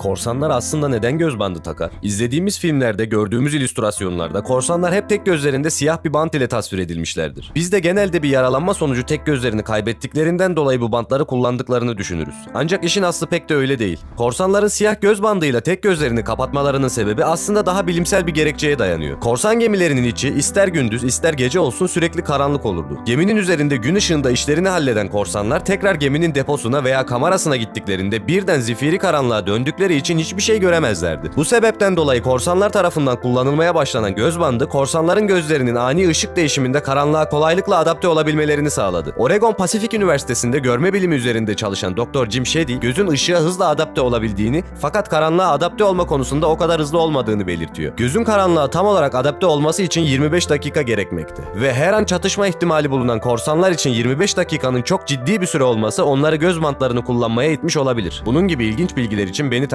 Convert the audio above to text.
Korsanlar aslında neden göz bandı takar? İzlediğimiz filmlerde gördüğümüz illüstrasyonlarda korsanlar hep tek gözlerinde siyah bir bant ile tasvir edilmişlerdir. Biz de genelde bir yaralanma sonucu tek gözlerini kaybettiklerinden dolayı bu bantları kullandıklarını düşünürüz. Ancak işin aslı pek de öyle değil. Korsanların siyah göz bandıyla tek gözlerini kapatmalarının sebebi aslında daha bilimsel bir gerekçeye dayanıyor. Korsan gemilerinin içi ister gündüz ister gece olsun sürekli karanlık olurdu. Geminin üzerinde gün ışığında işlerini halleden korsanlar tekrar geminin deposuna veya kamerasına gittiklerinde birden zifiri karanlığa döndükleri için hiçbir şey göremezlerdi. Bu sebepten dolayı korsanlar tarafından kullanılmaya başlanan göz bandı korsanların gözlerinin ani ışık değişiminde karanlığa kolaylıkla adapte olabilmelerini sağladı. Oregon Pacific Üniversitesi'nde görme bilimi üzerinde çalışan Dr. Jim Shady gözün ışığa hızla adapte olabildiğini fakat karanlığa adapte olma konusunda o kadar hızlı olmadığını belirtiyor. Gözün karanlığa tam olarak adapte olması için 25 dakika gerekmekte. Ve her an çatışma ihtimali bulunan korsanlar için 25 dakikanın çok ciddi bir süre olması onları göz bantlarını kullanmaya itmiş olabilir. Bunun gibi ilginç bilgiler için beni takip